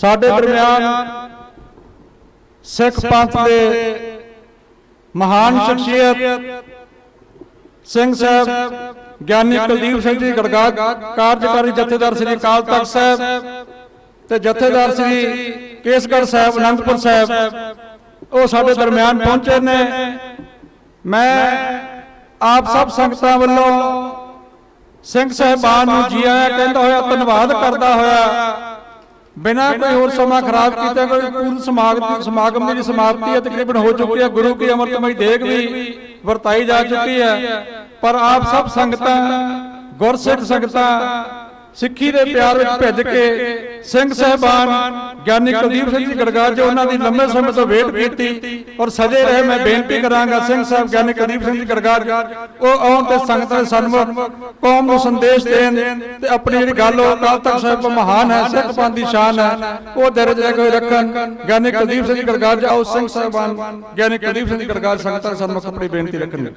ਸਾਡੇ ਦਰਮਿਆਨ ਸਿੱਖ ਪੰਥ ਦੇ ਮਹਾਨ ਸ਼ਖਸੀਅਤ ਸਿੰਘ ਸਾਹਿਬ ਗਿਆਨੀ ਕੁਲਦੀਪ ਸਿੰਘ ਜੀ ਗੜਗਾ ਕਾਰਜਕਾਰੀ ਜਥੇਦਾਰ ਸ੍ਰੀ ਅਕਾਲ ਤਖਤ ਸਾਹਿਬ ਤੇ ਜਥੇਦਾਰ ਸ੍ਰੀ ਕੇਸਗੜ੍ਹ ਸਾਹਿਬ ਅਨੰਦਪੁਰ ਸਾਹਿਬ ਉਹ ਸਾਡੇ ਦਰਮਿਆਨ ਪਹੁੰਚੇ ਨੇ। ਮੈਂ ਆਪ ਸਭ ਸੰਗਤਾਂ ਵੱਲੋਂ ਸਿੰਘ ਸਾਹਿਬਾਨ ਨੂੰ ਜੀ ਆਇਆਂ ਕਹਿੰਦਾ ਹੋਇਆ ਧੰਨਵਾਦ ਕਰਦਾ ਹੋਇਆ। ਬਿਨਾਂ ਕੋਈ ਹੋਰ ਸਮਾਂ ਖਰਾਬ ਕੀਤੇ ਕੋਈ ਪੂਰਨ ਸਮਾਗਮ ਸਮਾਗਮ ਦੀ ਸਮਾਪਤੀ ਹੈ ਤਕਰੀਬਨ ਹੋ ਚੁੱਕੀ ਹੈ ਗੁਰੂ ਕੀ ਅਮਰਤਮਈ ਦੇਗ ਵੀ ਵਰਤਾਈ ਜਾ ਚੁੱਕੀ ਹੈ। ਪਰ ਆਪ ਸਭ ਸੰਗਤਾਂ ਗੁਰਸਿੱਖ ਸੰਗਤਾਂ ਸਿੱਖੀ ਦੇ ਪਿਆਰ ਵਿੱਚ ਭਿੱਜ ਕੇ ਸਿੰਘ ਸਾਹਿਬਾਨ ਗਿਆਨੀ ਕੁਲਦੀਪ ਸਿੰਘ ਜੀ ਗੜਗਾਰ ਜੀ ਉਹਨਾਂ ਦੀ ਲੰਮੇ ਸਮੇਂ ਤੋਂ ਵੇਟ ਕੀਤੀ ਔਰ ਸਜੇ ਰਹੇ ਮੈਂ ਬੇਨਤੀ ਕਰਾਂਗਾ ਸਿੰਘ ਸਾਹਿਬ ਗਿਆਨੀ ਕੁਲਦੀਪ ਸਿੰਘ ਜੀ ਗੜਗਾਰ ਉਹ ਆਉਣ ਤੇ ਸੰਗਤਾਂ ਦੇ ਸਨਮੁਖ ਕੌਮ ਨੂੰ ਸੰਦੇਸ਼ ਦੇਣ ਤੇ ਆਪਣੀ ਜਿਹੜੀ ਗੱਲ ਉਹ ਅਕਾਲ ਤਖਤ ਸਾਹਿਬ ਮਹਾਨ ਹੈ ਸਿੱਖ ਪੰਥ ਦੀ ਸ਼ਾਨ ਹੈ ਉਹ ਦਰਜ ਲੈ ਕੇ ਰੱਖਣ ਗਿਆਨੀ ਕੁਲਦੀਪ ਸਿੰਘ ਜੀ ਗੜਗਾਰ ਜੀ ਆਓ ਸਿੰਘ ਸਾਹਿਬਾਨ ਗਿਆਨੀ ਕੁਲਦੀਪ ਸਿੰਘ ਜੀ ਗੜਗਾਰ ਸੰਗਤਾਂ ਦੇ ਸਨਮੁਖ ਆਪਣੀ ਬੇਨਤੀ ਰੱਖਣਗੇ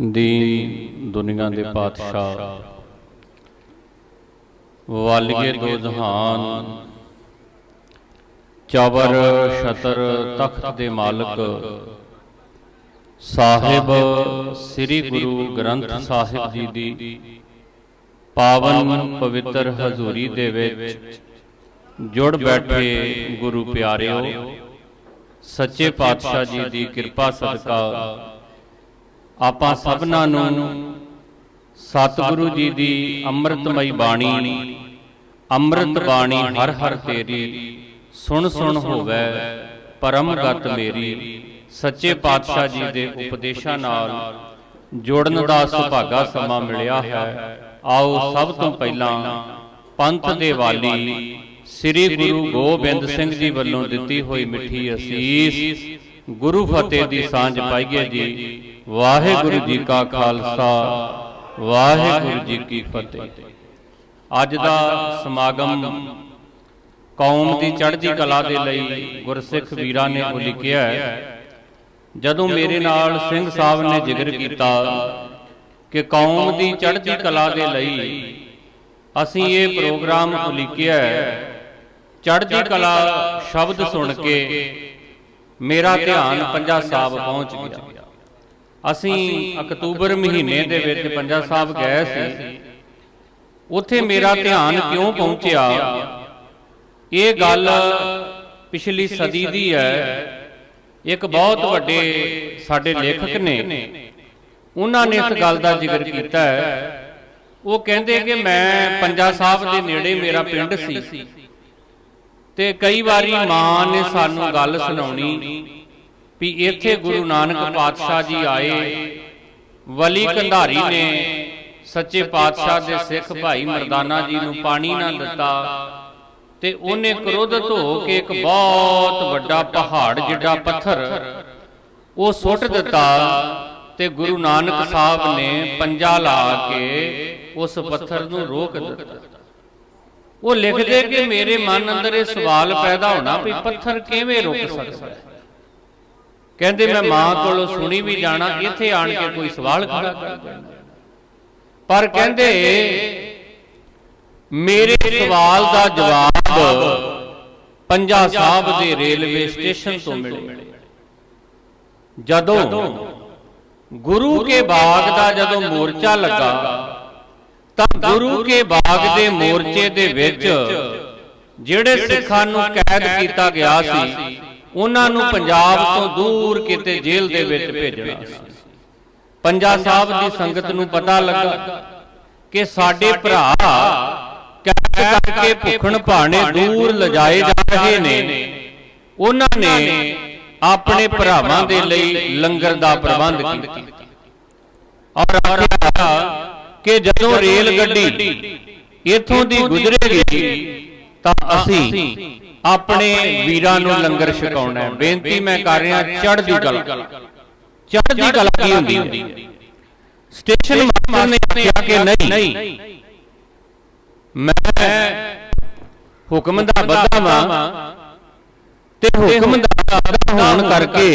ਦੀਨ ਦੁਨੀਆ ਦੇ ਪਾਤਸ਼ਾਹ। ਵਾਲਿਏ ਦੋ ਜਹਾਨ। ਚਵਰ ਛਤਰ ਤਖਤ ਦੇ ਮਾਲਕ। ਸਾਹਿਬ ਸ੍ਰੀ ਗੁਰੂ ਗ੍ਰੰਥ ਸਾਹਿਬ ਜੀ ਦੀ। ਪਾਵਨ ਪਵਿੱਤਰ ਹਜ਼ੂਰੀ ਦੇ ਵਿੱਚ ਜੁੜ ਬੈਠੇ ਗੁਰੂ ਪਿਆਰਿਓ, ਸੱਚੇ ਪਾਤਸ਼ਾਹ ਜੀ ਦੀ ਕਿਰਪਾ ਸਦਕਾ ਆਪਾਂ ਸਭਨਾਂ ਨੂੰ ਸਤਿਗੁਰੂ ਜੀ ਦੀ ਅੰਮ੍ਰਿਤਮਈ ਬਾਣੀ, ਅੰਮ੍ਰਿਤ ਬਾਣੀ ਹਰ ਹਰ ਤੇਰੀ, ਸੁਣ ਸੁਣ ਹੋਵੇ ਪਰਮ ਗਤ ਮੇਰੀ, ਸੱਚੇ ਪਾਤਸ਼ਾਹ ਜੀ ਦੇ ਉਪਦੇਸ਼ਾਂ ਨਾਲ ਜੋੜਨ ਦਾ ਸੁਭਾਗਾ ਸਮਾਂ ਮਿਲਿਆ ਹੈ। ਆਓ ਸਭ ਤੋਂ ਪਹਿਲਾਂ ਪੰਥ ਦੇ ਵਾਲੀ ਸ੍ਰੀ ਗੁਰੂ ਗੋਬਿੰਦ ਸਿੰਘ ਜੀ ਵੱਲੋਂ ਦਿੱਤੀ ਹੋਈ ਮਿੱਠੀ ਅਸੀਸ ਗੁਰੂ ਫਤਿਹ ਦੀ ਸਾਂਝ ਪਾਈਏ ਜੀ। ਵਾਹਿਗੁਰੂ ਜੀ ਕਾ ਖਾਲਸਾ ਵਾਹਿਗੁਰੂ ਜੀ ਕੀ ਫਤਿਹ। ਅੱਜ ਦਾ ਸਮਾਗਮ ਕੌਮ ਦੀ ਚੜ੍ਹਦੀ ਕਲਾ ਦੇ ਲਈ ਗੁਰਸਿੱਖ ਵੀਰਾਂ ਨੇ ਉਲੀਕਿਆ ਹੈ। ਜਦੋਂ ਮੇਰੇ ਨਾਲ ਸਿੰਘ ਸਾਹਿਬ ਨੇ ਜ਼ਿਕਰ ਕੀਤਾ ਕਿ ਕੌਮ ਦੀ ਚੜ੍ਹਦੀ ਕਲਾ ਦੇ ਲਈ ਅਸੀਂ ਇਹ ਪ੍ਰੋਗਰਾਮ ਉਲੀਕਿਆ ਹੈ। ਚੜ੍ਹਦੀ ਕਲਾ ਸ਼ਬਦ ਸੁਣ ਕੇ ਮੇਰਾ ਧਿਆਨ ਪੰਜਾ ਸਾਹਿਬ ਪਹੁੰਚ ਗਿਆ। ਅਸੀਂ ਅਕਤੂਬਰ ਮਹੀਨੇ ਦੇ ਵਿੱਚ ਪੰਜਾ ਸਾਹਿਬ ਗਏ ਸੀ। ਉੱਥੇ ਮੇਰਾ ਧਿਆਨ ਕਿਉਂ ਪਹੁੰਚਿਆ? ਇਹ ਗੱਲ ਪਿਛਲੀ ਸਦੀ ਦੀ ਹੈ। ਇੱਕ ਬਹੁਤ ਵੱਡੇ ਸਾਡੇ ਲੇਖਕ ਨੇ। ਉਹਨਾਂ ਨੇ ਇਸ ਗੱਲ ਦਾ ਜ਼ਿਕਰ ਕੀਤਾ ਹੈ। ਉਹ ਕਹਿੰਦੇ ਕਿ ਮੈਂ ਪੰਜਾ ਸਾਹਿਬ ਦੇ ਨੇੜੇ ਮੇਰਾ ਪਿੰਡ ਸੀ। ਤੇ ਕਈ ਵਾਰੀ ਮਾਂ ਨੇ ਸਾਨੂੰ ਗੱਲ ਸੁਣਾਉਣੀ। ਵੀ ਇੱਥੇ ਗੁਰੂ ਨਾਨਕ ਪਾਤਸ਼ਾਹ ਜੀ ਆਏ। ਵਲੀ ਕੰਧਾਰੀ ਨੇ ਸੱਚੇ ਪਾਤਸ਼ਾਹ ਦੇ ਸਿੱਖ ਭਾਈ ਮਰਦਾਨਾ ਜੀ ਨੂੰ ਪਾਣੀ ਨਾ ਦਿੱਤਾ ਤੇ ਉਹਨੇ ਕ੍ਰੋਧਿਤ ਹੋ ਕੇ ਇੱਕ ਬਹੁਤ ਵੱਡਾ ਪਹਾੜ ਜਿੱਡਾ ਪੱਥਰ ਉਹ ਸੁੱਟ ਦਿੱਤਾ ਤੇ ਗੁਰੂ ਨਾਨਕ ਸਾਹਿਬ ਨੇ ਪੰਜਾ ਲਾ ਕੇ ਉਸ ਪੱਥਰ ਨੂੰ ਰੋਕ ਦਿੱਤਾ। ਉਹ ਲਿਖਦੇ ਕਿ ਮੇਰੇ ਮਨ ਅੰਦਰ ਇਹ ਸਵਾਲ ਪੈਦਾ ਹੋਣਾ ਵੀ ਪੱਥਰ ਕਿਵੇਂ ਰੁਕ ਸਕਦਾ ਹੈ? ਕਹਿੰਦੇ ਮੈਂ ਮਾਂ ਕੋਲੋਂ ਸੁਣੀ ਵੀ ਜਾਣਾ ਇੱਥੇ ਆਣ ਕੇ ਕੋਈ ਸਵਾਲ ਖੜਾ ਕਰ ਪਰ ਕਹਿੰਦੇ ਮੇਰੇ ਸਵਾਲ ਦਾ ਜਵਾਬ ਪੰਜਾ ਸਾਹਿਬ ਦੇ ਰੇਲਵੇ ਸਟੇਸ਼ਨ ਤੋਂ ਮਿਲਿਆ ਜਦੋਂ ਗੁਰੂ ਕੇ ਬਾਗ ਦਾ ਜਦੋਂ ਮੋਰਚਾ ਲੱਗਾ ਤਾਂ ਗੁਰੂ ਕੇ ਬਾਗ ਦੇ ਮੋਰਚੇ ਦੇ ਵਿੱਚ ਜਿਹੜੇ ਸਿੱਖਾਂ ਨੂੰ ਕੈਦ ਕੀਤਾ ਗਿਆ ਸੀ ਉਹਨਾਂ ਨੂੰ ਪੰਜਾਬ ਤੋਂ ਦੂਰ ਕਿਤੇ ਜੇਲ੍ਹ ਦੇ ਵਿੱਚ ਭੇਜਣਾ ਸੀ। ਪੰਜਾ ਸਾਹਿਬ ਦੀ ਸੰਗਤ ਨੂੰ ਪਤਾ ਲੱਗਾ ਕਿ ਸਾਡੇ ਭਰਾ ਕੈਦ ਕਰਕੇ ਭੁੱਖਣ ਭਾਣੇ ਦੂਰ ਲਜਾਏ ਜਾ ਰਹੇ ਨੇ। ਉਹਨਾਂ ਨੇ ਆਪਣੇ ਭਰਾਵਾਂ ਦੇ ਲਈ ਲੰਗਰ ਦਾ ਪ੍ਰਬੰਧ ਕੀਤਾ। ਔਰ ਆਖਿਆ ਕਿ ਜਦੋਂ ਰੇਲ ਗੱਡੀ ਇਥੋਂ ਦੀ ਗੁਜ਼ਰੇਗੀ ਤਾਂ ਅਸੀਂ ਆਪਣੇ ਵੀਰਾਂ ਨੂੰ ਲੰਗਰ ਛਕਾਉਣਾ ਹੈ। ਬੇਨਤੀ ਮੈਂ ਕਰ ਰਿਹਾ ਚੜ੍ਹਦੀ ਕਲਾ। ਚੜ੍ਹਦੀ ਕਲਾ ਕੀ ਹੁੰਦੀ ਹੈ? ਸਟੇਸ਼ਨ ਮਾਸਟਰ ਨੇ ਕਿਹਾ ਕਿ ਨਹੀਂ। ਮੈਂ ਹੁਕਮ ਦਾ ਬੱਧਾ ਵਾਂ ਤੇ ਹੁਕਮ ਦਾ ਬੱਧਾ ਹੋਣ ਕਰਕੇ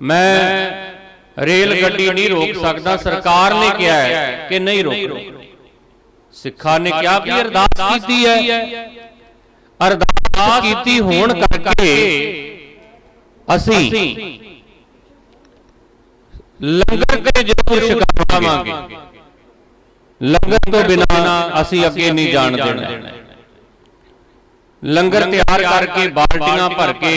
ਮੈਂ ਰੇਲ ਗੱਡੀ ਨਹੀਂ ਰੋਕ ਸਕਦਾ ਸਰਕਾਰ ਨੇ ਕਿਹਾ ਹੈ ਕਿ ਨਹੀਂ ਰੋਕਣੀ ਸਿੱਖਾਂ ਨੇ ਕਿਹਾ ਵੀ ਅਰਦਾਸ ਕੀਤੀ ਹੈ। ਅਰਦਾਸ ਕੀਤੀ ਹੋਣ ਕਰਕੇ ਅਸੀਂ ਲੰਗਰ ਤੇ ਜ਼ਰੂਰ ਛਕਾਵਾਂਗੇ ਲੰਗਰ ਤੋਂ ਬਿਨਾ ਅਸੀਂ ਅੱਗੇ ਨਹੀਂ ਜਾਣ ਦੇਣਾ। ਲੰਗਰ ਤਿਆਰ ਕਰਕੇ ਬਾਲਟੀਆਂ ਭਰ ਕੇ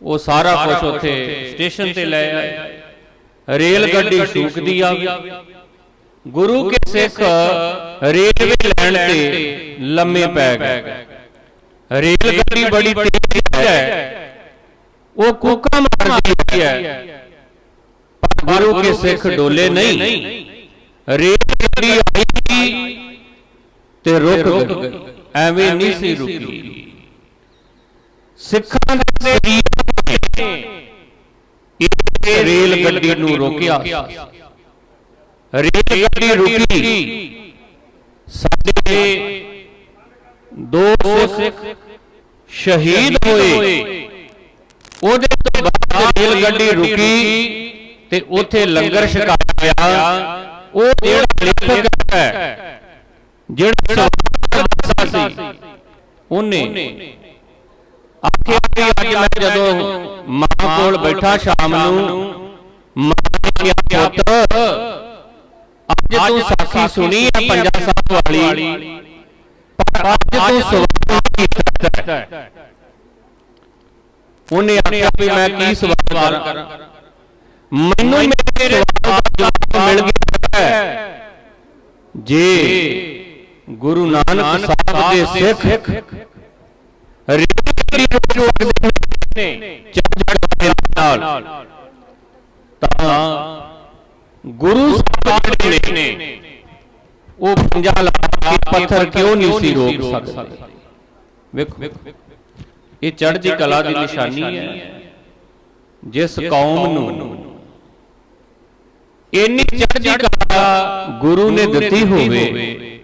ਉਹ ਸਾਰਾ ਕੁਝ ਉੱਥੇ ਸਟੇਸ਼ਨ ਤੇ ਲੈ ਆਏ। ਰੇਲ ਗੱਡੀ ਸ਼ੂਕਦੀ ਆ ਗੁਰੂ ਕੇ ਸਿੱਖ ਰੇਲਵੇ ਲੈਣ ਤੇ ਲੰਮੇ ਪੈ ਗਏ। ਰੇਲ ਗੱਡੀ ਬੜੀ ਤੇਜ਼ ਹੈ। ਉਹ ਕੂਕਾਂ ਮਾਰਦੀ ਹੈ। ਗੁਰੂ ਕੇ ਸਿੱਖ ਡੋਲੇ ਨਹੀਂ। ਰੇਲ ਗੱਡੀ ਆਈ ਤੇ ਰੁਕ ਗਈ। ਐਵੇਂ ਨਹੀਂ ਸੀ ਰੁਕੀ। ਸਿੱਖਾਂ ਦੇ ਸਰੀਰ ਨੇ ਇਹ ਰੇਲ ਗੱਡੀ ਨੂੰ ਰੋਕਿਆ। ਰੇਲ ਗੱਡੀ ਰੁਕੀ। ਸਾਡੇ ਦੋ ਸਿੱਖ ਸ਼ਹੀਦ ਹੋਏ। ਉਹਦੇ ਤੋਂ ਬਾਅਦ ਰੇਲ ਗੱਡੀ ਰੁਕੀ ਤੇ ਉੱਥੇ ਲੰਗਰ ਛਕਾਇਆ। ਉਹ ਜਿਹੜਾ ਲੇਖਕ ਹੈ, ਜਿਹੜਾ ਦੱਸਦਾ ਸੀ, ਉਹਨੇ ਆਖਿਆ ਕਿ ਅੱਜ ਮੈਂ ਜਦੋਂ ਮਾਂ ਕੋਲ ਬੈਠਾ ਸ਼ਾਮ ਨੂੰ ਮਾਂ ਨੇ ਕਿਹਾ ਪੁੱਤ, ਅੱਜ ਤੂੰ ਸਾਖੀ ਸੁਣੀ ਹੈ ਪੰਜਾ ਸਾਹਿਬ ਵਾਲੀ ਅੱਜ ਤੂੰ ਸਵਾਲ ਕੀਤਾ ਉਹਨੇ ਆਖਿਆ ਵੀ ਮੈਂ ਕੀ ਸਵਾਲ ਕਰਾਂ। ਮੈਨੂੰ ਮੇਰੇ ਸਵਾਲ ਦਾ ਜਵਾਬ ਮਿਲ ਗਿਆ ਜੇ ਗੁਰੂ ਨਾਨਕ ਸਾਹਿਬ ਦੇ ਸਿੱਖ ਰੇੜੀ ਰੋਕ ਨੇ ਚੱਜ ਨਾਲ, ਤਾਂ ਗੁਰੂ ਸਾਹਿਬ ਨੇ। ਉਹ ਪੰਜਾ ਲਾ ਕੇ ਪੱਥਰ ਕਿਉਂ ਨਹੀਂ ਸੀ ਰੋਕ ਸਕਦੇ? ਵੇਖੋ। ਇਹ ਚੜ੍ਹਦੀ ਕਲਾ ਦੀ ਨਿਸ਼ਾਨੀ ਹੈ। ਜਿਸ ਕੌਮ ਨੂੰ ਇੰਨੀ ਚੜ੍ਹਦੀ ਕਲਾ ਗੁਰੂ ਨੇ ਦਿੱਤੀ ਹੋਵੇ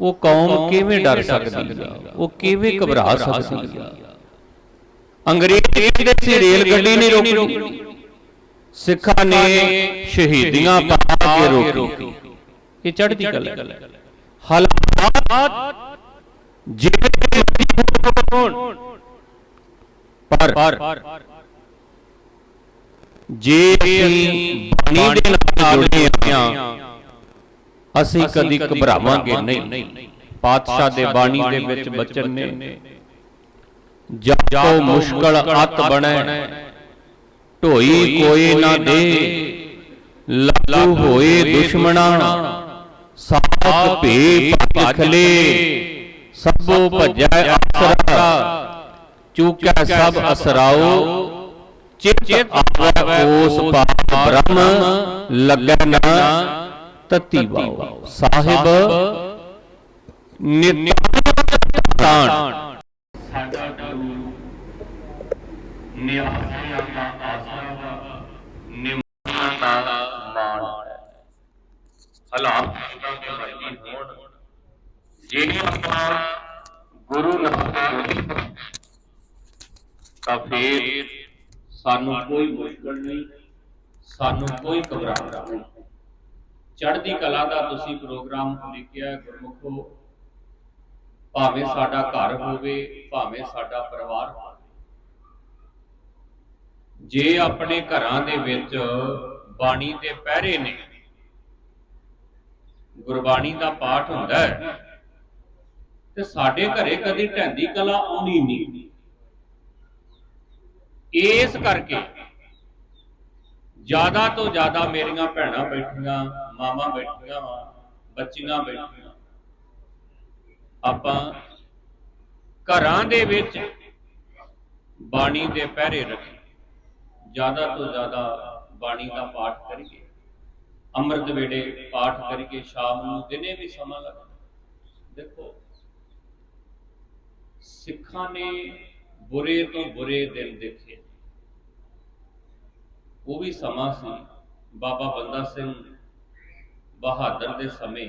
ਉਹ ਕੌਮ ਕਿਵੇਂ ਡਰ ਸਕਦੀ ਹੈ ਉਹ ਕਿਵੇਂ ਘਬਰਾ ਸਕਦੀ ਹੈ ਅੰਗਰੇਜ਼ ਕਹਿੰਦੇ ਸੀ ਰੇਲ ਗੱਡੀ ਨਹੀਂ ਰੋਕਣੀ। ਸਿੱਖਾਂ ਨੇ ਸ਼ਹੀਦੀਆਂ ਪਾ ਕੇ ਰੋਕੀ ਇਹ ਚੜ੍ਹਦੀ ਕਲਾ ਹਾਲਾਤ ਜਿਵੇਂ ਹੋਣ ਪਰ ਜੇ ਅਸੀਂ ਬਾਣੀ ਦੇ ਨਾਲ ਜੁੜੇ ਹਾਂ ਅਸੀਂ ਕਦੀ ਘਬਰਾਵਾਂਗੇ ਨਹੀਂ। ਪਾਤਸ਼ਾਹ ਦੇ ਬਾਣੀ ਦੇ ਵਿੱਚ ਬਚਨ ਨੇ। ਜਾਪੋ ਮੁਸ਼ਕਲ ਅਤ ਬਣੈ। ਢੋਈ ਕੋਈ ਨਾ ਦੇ। ਲਾਗੂ ਹੋਏ ਦੁਸ਼ਮਣਾ। ਸਾਖ ਭੇ ਭਖਲੇ ਸਭੋ ਭਜੈ ਅਸਰਾ ਚੂਕੈ ਸਭ ਅਸਰਾਓ ਚਿਤ ਆਵੈ ਉਸ ਪਾਪ ਬ੍ਰਹਮ ਲੱਗੈ ਨਾ ਤਤੀ ਵਾਓ ਸਾਹਿਬ ਨਿਤਾਨ ਸਾਡਾ ਗੁਰੂ ਨਿਵਾਸੀਆਂ ਦਾ ਆਸਰਾ ਨਿਮਾਨਾਂ ਦਾ ਮਾਣ ਹੈ ਹਾਲਾਤ ਦਾ ਤੇ ਮਰਜ਼ੀ ਹੋਣ ਜੇ ਆਪਾਂ ਗੁਰੂ ਨਾਲ ਤਾਂ ਫਿਰ ਸਾਨੂੰ ਕੋਈ ਮੁਸ਼ਕਲ ਨਹੀਂ, ਸਾਨੂੰ ਕੋਈ ਘਬਰਾਹਟ ਨਹੀਂ। ਚੜ੍ਹਦੀ ਕਲਾ ਦਾ ਤੁਸੀਂ ਪ੍ਰੋਗਰਾਮ ਲਿਖਿਆ ਗੁਰਮੁਖੋ, ਭਾਵੇਂ ਸਾਡਾ ਘਰ ਹੋਵੇ, ਭਾਵੇਂ ਸਾਡਾ ਪਰਿਵਾਰ ਹੋਵੇ। ਜੇ ਆਪਣੇ ਘਰਾਂ ਦੇ ਵਿੱਚ ਬਾਣੀ ਦੇ ਪਹਿਰੇ ਨੇ ਗੁਰਬਾਣੀ ਦਾ ਪਾਠ ਹੁੰਦਾ ਹੈ। ਤੇ ਸਾਡੇ ਘਰੇ ਕਦੀ ਢੈਂਦੀ ਕਲਾ ਆਉਣੀ ਨਹੀਂ। ਇਸ ਕਰਕੇ ਜ਼ਿਆਦਾ ਤੋਂ ਜ਼ਿਆਦਾ ਮੇਰੀਆਂ ਭੈਣਾਂ ਬੈਠੀਆਂ, ਮਾਵਾਂ ਬੈਠੀਆਂ ਵਾ ਬੱਚੀਆਂ ਬੈਠੀਆਂ। ਆਪਾਂ ਘਰਾਂ ਦੇ ਵਿੱਚ ਬਾਣੀ ਦੇ ਪਹਿਰੇ ਰੱਖੀ। ਜ਼ਿਆਦਾ ਤੋਂ ਜ਼ਿਆਦਾ ਬਾਣੀ ਦਾ ਪਾਠ ਕਰੀਏ। ਅੰਮ੍ਰਿਤ ਵੇੜੇ ਪਾਠ ਕਰੀਏ, ਸ਼ਾਮ ਨੂੰ ਦਿਨੇ ਵੀ ਸਮਾਂ ਲੱਗਦਾ ਦੇਖੋ, ਸਿੱਖਾਂ ਨੇ ਬੁਰੇ ਤੋਂ ਬੁਰੇ ਦਿਨ ਦੇਖੇ। ਉਹ ਵੀ ਸਮਾਂ ਸੀ, ਬਾਬਾ ਬੰਦਾ ਸਿੰਘ ਬਹਾਦਰ ਦੇ ਸਮੇਂ।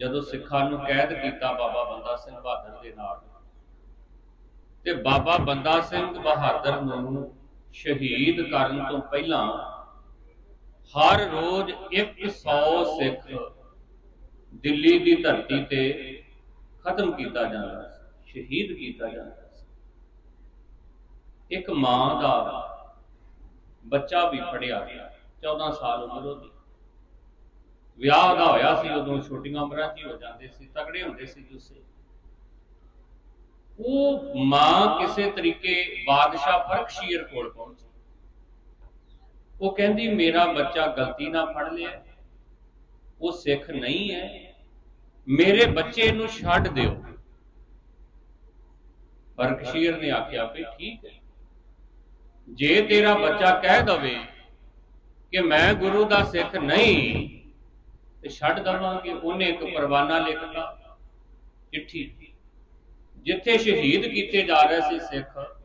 ਜਦੋਂ ਸਿੱਖਾਂ ਨੂੰ ਕੈਦ ਕੀਤਾ ਬਾਬਾ ਬੰਦਾ ਸਿੰਘ ਬਹਾਦਰ ਦੇ ਨਾਲ, ਤੇ ਬਾਬਾ ਬੰਦਾ ਸਿੰਘ ਬਹਾਦਰ ਨੂੰ ਸ਼ਹੀਦ ਕਰਨ ਤੋਂ ਪਹਿਲਾਂ ਹਰ ਰੋਜ਼ 100 ਸਿੱਖ ਦਿੱਲੀ ਦੀ ਧਰਤੀ ਤੇ ਖਤਮ ਕੀਤਾ ਜਾਂਦਾ ਸੀ, ਸ਼ਹੀਦ ਕੀਤਾ ਜਾਂਦਾ ਸੀ। ਇੱਕ ਮਾਂ ਦਾ ਬੱਚਾ ਵੀ ਫੜਿਆ ਗਿਆ 14 ਸਾਲ ਉਮਰ ਉਹਦੀ। ਵਿਆਹ ਦਾ ਹੋਇਆ ਸੀ ਉਦੋਂ, ਛੋਟੀਆਂ ਉਮਰਾਂ 'ਚ ਹੀ ਹੋ ਜਾਂਦੇ ਸੀ ਤਗੜੇ ਹੁੰਦੇ ਸੀ ਜੁਸੇ ਉਹ ਮਾਂ ਕਿਸੇ ਤਰੀਕੇ ਬਾਦਸ਼ਾਹ ਫਰਖਸ਼ੀਰ ਕੋਲ ਪਹੁੰਚੀ। ਉਹ ਕਹਿੰਦੀ, ਮੇਰਾ ਬੱਚਾ ਗਲਤੀ ਨਾਲ ਫੜ ਲਿਆ ਉਹ ਸਿੱਖ ਨਹੀਂ ਹੈ। ਮੇਰੇ ਬੱਚੇ ਨੂੰ ਛੱਡ ਦਿਓ। ਫਰਖਸ਼ੀਰ ਨੇ ਆਖਿਆ, ਵੀ ਠੀਕ ਹੈ। ਜੇ ਤੇਰਾ ਬੱਚਾ ਕਹਿ ਦਵੇ ਕਿ ਮੈਂ ਗੁਰੂ ਦਾ ਸਿੱਖ ਨਹੀਂ, ਤੇ ਛੱਡ ਦਵਾਂਗੇ। ਉਹਨੇ ਇੱਕ ਪਰਵਾਨਾ ਲਿਖਤਾ, ਚਿੱਠੀ। ਜਿੱਥੇ ਸ਼ਹੀਦ ਕੀਤੇ ਜਾ ਰਹੇ ਸੀ ਸਿੱਖ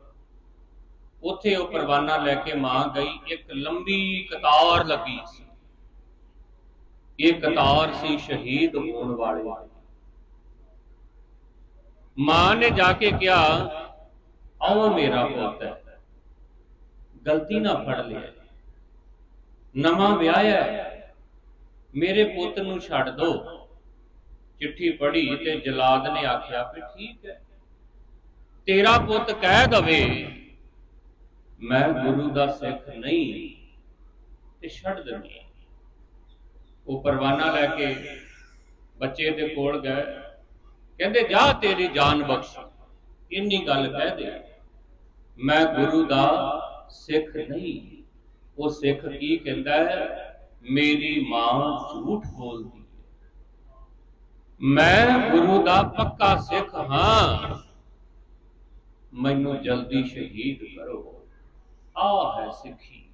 ਉੱਥੇ ਉਹ ਪਰਵਾਨਾ ਲੈ ਕੇ ਮਾਂ ਗਈ, ਇੱਕ ਲੰਬੀ ਕਤਾਰ ਲੱਗੀ ਸੀ। ਇਹ ਕਤਾਰ ਸੀ ਸ਼ਹੀਦ ਹੋਣ ਵਾਲੇ। ਮਾਂ ਨੇ ਜਾ ਕੇ ਕਿਹਾ, ਆਓ ਮੇਰਾ ਪੁੱਤ ਹੈ, ਗਲਤੀ ਨਾ ਫੜ ਲਿਆ। ਨਵਾਂ ਵਿਆਹਿਆ ਹੈ। ਮੇਰੇ ਪੁੱਤ ਨੂੰ ਛੱਡ ਦੋ। ਚਿੱਠੀ ਪੜ੍ਹੀ ਤੇ ਜਲਾਦ ਨੇ ਆਖਿਆ ਵੀ ਠੀਕ ਹੈ, ਤੇਰਾ ਪੁੱਤ ਕਹਿ ਦਵੇ ਮੈਂ ਗੁਰੂ ਦਾ ਸਿੱਖ ਨਹੀਂ ਤੇ ਛੱਡ ਦਿੰਦੀ ਉਹ ਪਰਵਾਨਾ ਲੈ ਕੇ ਬੱਚੇ ਦੇ ਕੋਲ ਗਏ। ਕਹਿੰਦੇ, ਜਾ ਤੇਰੀ ਜਾਨ ਬਖਸ਼। ਇੰਨੀ ਗੱਲ ਕਹਿ ਦੇ। ਮੈਂ ਗੁਰੂ ਦਾ ਸਿੱਖ ਨਹੀਂ। ਉਹ ਸਿੱਖ ਕੀ ਕਹਿੰਦਾ ਹੈ? ਮੇਰੀ ਮਾਂ ਝੂਠ ਬੋਲਦੀ ਮੈਂ ਗੁਰੂ ਦਾ ਪੱਕਾ ਸਿੱਖ ਹਾਂ। ਮੈਨੂੰ ਜਲਦੀ ਸ਼ਹੀਦ ਕਰੋ। ਆ ਹੈ ਸਿੱਖੀ।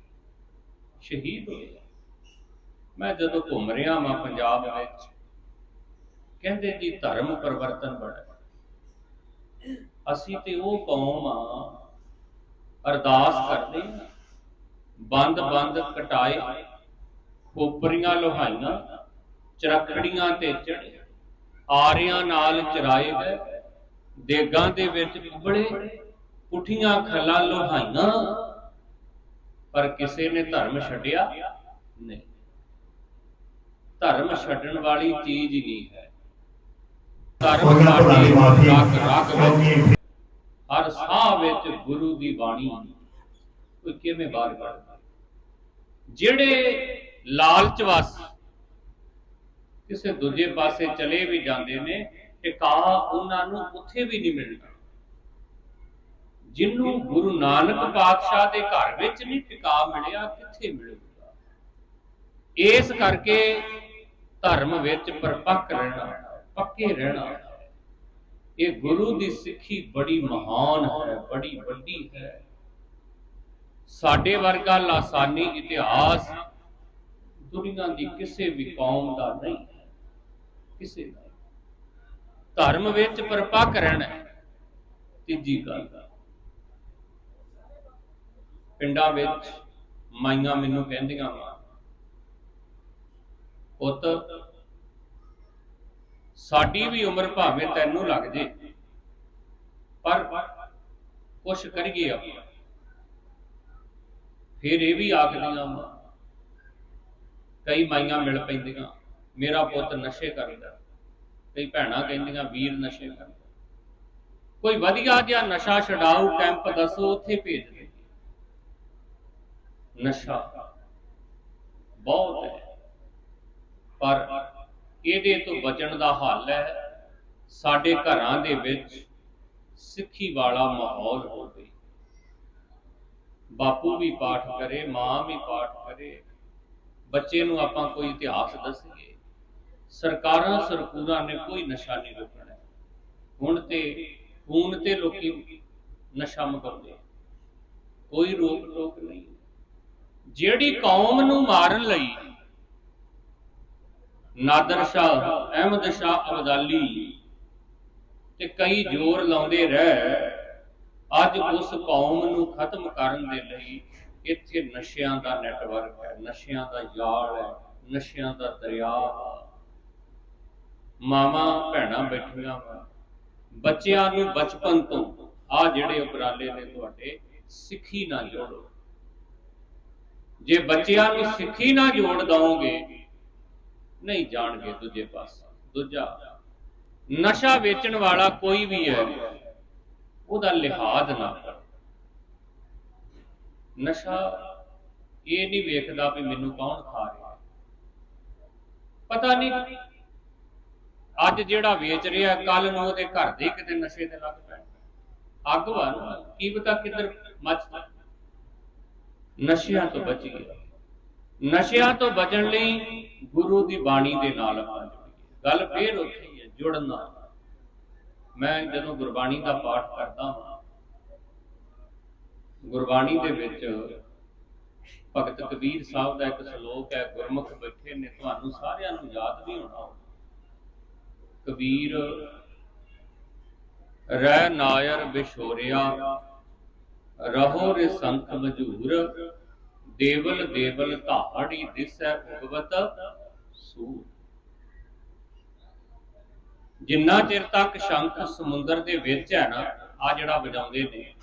ਸ਼ਹੀਦ ਹੋਇਆ। ਮੈਂ ਜਦੋਂ ਘੁੰਮ ਰਿਹਾ ਮੈਂ ਪੰਜਾਬ ਵਿੱਚ, ਕਹਿੰਦੇ ਜੀ ਧਰਮ ਪਰਿਵਰਤਨ ਬੜਾ ਅਸੀਂ ਤੇ ਉਹ ਕੌਮ ਆ, ਅਰਦਾਸ ਕਰਦੇ ਬੰਦ ਬੰਦ ਕਟਾਏ, ਖੋਪਰੀਆਂ ਲੋਹਾਈਆਂ, ਚਰਖੜੀਆਂ ਤੇ ਚੜੇ, ਆਰਿਆਂ ਨਾਲ ਚਰਾਏ ਗਏ, ਦੇਗਾਂ ਦੇ ਵਿੱਚ ਉਬਲੇ ਪੁੱਠੀਆਂ ਖੱਲਾਂ ਲੋਹਾਈਆਂ ਪਰ ਕਿਸੇ ਨੇ ਧਰਮ ਛੱਡਿਆ ਨਹੀਂ। ਧਰਮ ਛੱਡਣ ਵਾਲੀ ਚੀਜ਼ ਹੀ ਨਹੀਂ ਹੈ। ਧਰਮ ਸਾਡੀ ਰਗ ਰਗ ਵਿੱਚ ਹਰ ਸਾਹ ਵਿੱਚ ਗੁਰੂ ਦੀ ਬਾਣੀ ਕੋਈ ਕਿਵੇਂ ਬਾਹਰ ਕੱਢਦਾ ਜਿਹੜੇ ਲਾਲਚ ਵਸ ਕਿਸੇ ਦੂਜੇ ਪਾਸੇ ਚਲੇ ਵੀ ਜਾਂਦੇ ਨੇ ਟਿਕਾ ਉਹਨਾਂ ਨੂੰ ਉੱਥੇ ਵੀ ਨਹੀਂ ਮਿਲਦਾ। ਜਿਹਨੂੰ ਗੁਰੂ ਨਾਨਕ ਪਾਤਸ਼ਾਹ ਦੇ ਘਰ ਵਿੱਚ ਨਹੀਂ ਟਿਕਾ ਮਿਲਿਆ, ਕਿੱਥੇ ਮਿਲੂਗਾ? ਇਸ ਕਰਕੇ ਧਰਮ ਵਿੱਚ ਪਰਪੱਕ ਰਹਿਣਾ, ਪੱਕੇ ਰਹਿਣਾ, ਇਹ ਗੁਰੂ ਦੀ ਸਿੱਖੀ ਬੜੀ ਮਹਾਨ ਹੈ, ਬੜੀ ਵੱਡੀ ਹੈ। ਸਾਡੇ ਵਰਗਾ ਲਾਸਾਨੀ ਇਤਿਹਾਸ ਦੁਨੀਆ ਦੀ ਕਿਸੇ ਵੀ ਕੌਮ ਦਾ ਨਹੀਂ ਹੈ, ਕਿਸੇ ਦਾ ਧਰਮ ਵਿੱਚ ਪਰਪੱਕ ਰਹਿਣਾ ਤੀਜੀ ਗੱਲ। ਪਿੰਡਾਂ ਵਿੱਚ ਮਾਈਆਂ ਮੈਨੂੰ ਕਹਿੰਦੀਆਂ ਵਾ, ਪੁੱਤ, ਸਾਡੀ ਵੀ ਉਮਰ ਭਾਵੇਂ ਤੈਨੂੰ ਲੱਗ ਜੇ, ਪਰ ਕੁਛ ਕਰੀਏ ਆਪਾਂ। ਫਿਰ ਇਹ ਵੀ ਆਖਦੀਆਂ ਵਾ, ਕਈ ਮਾਈਆਂ ਮਿਲ ਪੈਂਦੀਆਂ, ਮੇਰਾ ਪੁੱਤ ਨਸ਼ੇ ਕਰਦਾ, ਕਈ ਭੈਣਾਂ ਕਹਿੰਦੀਆਂ ਵੀਰ ਨਸ਼ੇ ਕਰਦਾ। ਕੋਈ ਵਧੀਆ ਜਿਹਾ ਨਸ਼ਾ ਛਡਾਊ ਕੈਂਪ ਦੱਸੋ, ਉੱਥੇ ਭੇਜ ਨਸ਼ਾ ਬਹੁਤ ਹੈ। ਪਰ ਇਹਦੇ ਤੋਂ ਬਚਣ ਦਾ ਹੱਲ ਹੈ, ਸਾਡੇ ਘਰਾਂ ਦੇ ਵਿੱਚ ਸਿੱਖੀ ਵਾਲਾ ਮਾਹੌਲ ਹੋਵੇ। ਬਾਪੂ ਵੀ ਪਾਠ ਕਰੇ, ਮਾਂ ਵੀ ਪਾਠ ਕਰੇ। ਬੱਚੇ ਨੂੰ ਆਪਾਂ ਕੋਈ ਇਤਿਹਾਸ ਦੱਸੀਏ, ਸਰਕਾਰਾਂ ਸਰਕੂਰਾਂ ਨੇ ਕੋਈ ਨਸ਼ਾ ਨਹੀਂ ਰੋਕਣਾ। ਹੁਣ ਤੇ ਖੂਨ ਤੇ ਲੋਕੀ ਨਸ਼ਾ ਮੁਕਾਉਂਦੇ ਕੋਈ ਰੋਕ ਟੋਕ ਨਹੀਂ। ਜਿਹੜੀ ਕੌਮ ਨੂੰ ਮਾਰਨ ਲਈ ਨਾਦਰ ਸ਼ਾਹ ਅਹਿਮਦ ਸ਼ਾਹ ਅਬਦਾਲੀ ਤੇ ਕਈ ਜ਼ੋਰ ਲਾਉਂਦੇ ਰਹਿ, ਅੱਜ ਉਸ ਕੌਮ ਨੂੰ ਖਤਮ ਕਰਨ ਦੇ ਲਈ ਇੱਥੇ ਨਸ਼ਿਆਂ ਦਾ ਨੈਟਵਰਕ ਹੈ, ਨਸ਼ਿਆਂ ਦਾ ਜਾਲ ਹੈ, ਨਸ਼ਿਆਂ ਦਾ ਦਰਿਆ ਵਾ। ਮਾਵਾਂ ਭੈਣਾਂ ਬੈਠੀਆਂ ਬੱਚਿਆਂ ਨੂੰ ਬਚਪਨ ਤੋਂ ਆ ਜਿਹੜੇ ਉਪਰਾਲੇ ਨੇ ਤੁਹਾਡੇ, ਸਿੱਖੀ ਨਾਲ ਜੋੜੋ ਜੇ ਬੱਚਿਆਂ ਨੂੰ ਸਿੱਖੀ ਨਾਲ ਜੋੜ ਦਵੋਗੇ, ਨਹੀਂ ਜਾਣਗੇ ਦੂਜੇ ਪਾਸੇ। ਦੂਜਾ, ਨਸ਼ਾ ਵੇਚਣ ਵਾਲਾ ਕੋਈ ਵੀ ਹੈ, ਉਹਦਾ ਲਿਹਾਜ਼ ਨਾ ਕਰ। ਨਸ਼ਾ ਇਹ ਨਹੀਂ ਵੇਖਦਾ ਵੀ ਮੈਨੂੰ ਕੌਣ ਖਾ ਰਿਹਾ। ਪਤਾ ਨਹੀਂ, ਅੱਜ ਜਿਹੜਾ ਵੇਚ ਰਿਹਾ ਕੱਲ ਨੂੰ ਉਹਦੇ ਘਰ ਦੇ ਕਿਤੇ ਨਸ਼ੇ ਤੇ ਲੱਗ ਪੈਣ। ਅੱਗ ਵਾ ਕੀ ਪਤਾ ਕਿੱਧਰ ਮੱਚ ਨਸ਼ਿਆਂ ਤੋਂ ਬਚੀਏ ਨਸ਼ਿਆਂ ਤੋਂ ਬਚਣ ਲਈ ਗੁਰੂ ਦੀ ਬਾਣੀ ਦੇ ਨਾਲ ਆਪਾਂ ਗੱਲ ਫੇਰ ਉੱਥੇ ਹੀ ਹੈ, ਜੁੜਨਾ ਮੈਂ ਜਦੋਂ ਗੁਰਬਾਣੀ ਦਾ ਪਾਠ ਕਰਦਾ ਹਾਂ, ਗੁਰਬਾਣੀ ਦੇ ਵਿੱਚ ਭਗਤ ਕਬੀਰ ਸਾਹਿਬ ਦਾ ਇੱਕ ਸ਼ਲੋਕ ਹੈ, ਗੁਰਮੁਖ ਬੈਠੇ ਨੇ, ਤੁਹਾਨੂੰ ਸਾਰਿਆਂ ਨੂੰ ਯਾਦ ਵੀ ਹੋਣਾ ਕਬੀਰ, ਰਹਿ ਨਾਇਰ ਵਿਛੋਰਿਆ ਰਹੋ ਰੇ ਸੰਤ ਮਜੂਰ, ਦੇਵਲ ਦੇਵਲ ਧਾੜੀ ਦਿਸੈ ਭਗਵਤ ਸੂਰ। ਜਿੰਨਾ ਚਿਰ ਤੱਕ ਸ਼ੰਖ ਸਮੁੰਦਰ ਦੇ ਵਿੱਚ ਹੈ ਨਾ ਆ ਜਿਹੜਾ ਵਜਾਉਂਦੇ ਨੇ,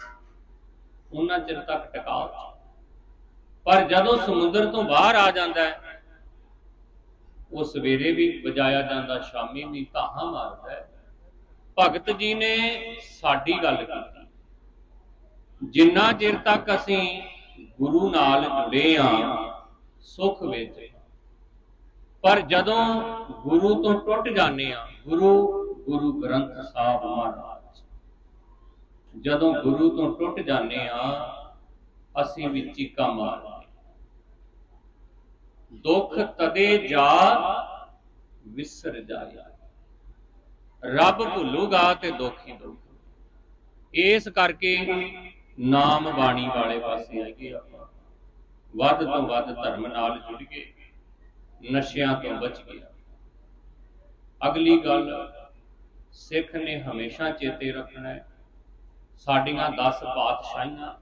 ਉਹਨਾਂ ਚਿਰ ਤੱਕ ਟਿਕਾਓ। ਪਰ ਜਦੋਂ ਸਮੁੰਦਰ ਤੋਂ ਬਾਹਰ ਆ ਜਾਂਦਾ ਹੈ, ਉਹ ਸਵੇਰੇ ਵੀ ਵਜਾਇਆ ਜਾਂਦਾ, ਸ਼ਾਮੀ ਵੀ ਧਾਹਾਂ ਮਾਰਦਾ ਹੈ। ਭਗਤ ਜੀ ਨੇ ਸਾਡੀ ਗੱਲ ਕੀਤੀ। ਜਿੰਨਾ ਚਿਰ ਤੱਕ ਅਸੀਂ ਗੁਰੂ ਨਾਲ ਜੁੜੇ ਆ ਸੁਖ ਵਿੱਚ। ਪਰ ਜਦੋਂ ਗੁਰੂ ਤੋਂ ਟੁੱਟ ਜਾਂਦੇ ਆ ਗੁਰੂ ਗੁਰੂ ਗ੍ਰੰਥ ਸਾਹਿਬ ਮਹਾਰਾਜ, ਜਦੋਂ ਗੁਰੂ ਤੋਂ ਟੁੱਟ ਜਾਂਦੇ ਆ ਅਸੀਂ ਵੀ ਚੀਕਾਂ ਮਾਰਦੇ ਦੁੱਖ ਤਦੇ ਜਾ ਵਿਸਰ ਜਾਇਆ। ਰੱਬ ਭੁੱਲੂਗਾ ਤੇ ਦੁੱਖ ਹੀ ਦੁੱਖ। ਇਸ ਕਰਕੇ ਨਾਮ ਬਾਣੀ ਵਾਲੇ ਪਾਸੇ ਆਈਏ ਆਪਾਂ। ਵੱਧ ਤੋਂ ਵੱਧ ਧਰਮ ਨਾਲ ਜੁੜ ਕੇ, ਨਸ਼ਿਆਂ ਤੋਂ ਬਚ ਗਿਆ ਅਗਲੀ ਗੱਲ, ਸਿੱਖ ਨੇ ਹਮੇਸ਼ਾ ਚੇਤੇ ਰੱਖਣਾ ਹੈ। ਸਾਡੀਆਂ 10 ਪਾਤਸ਼ਾਹੀਆਂ